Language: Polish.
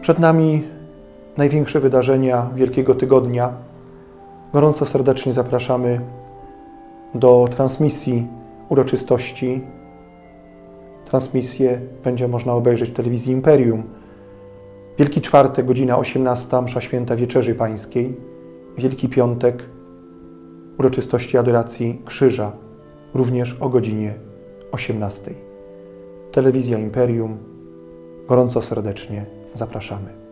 Przed nami największe wydarzenia Wielkiego Tygodnia. Gorąco serdecznie zapraszamy do transmisji uroczystości. Transmisję będzie można obejrzeć w telewizji Imperium. Wielki Czwartek, godzina 18, msza święta Wieczerzy Pańskiej. Wielki Piątek, uroczystości adoracji Krzyża, również o godzinie 18. Telewizja Imperium. Gorąco serdecznie Zapraszamy.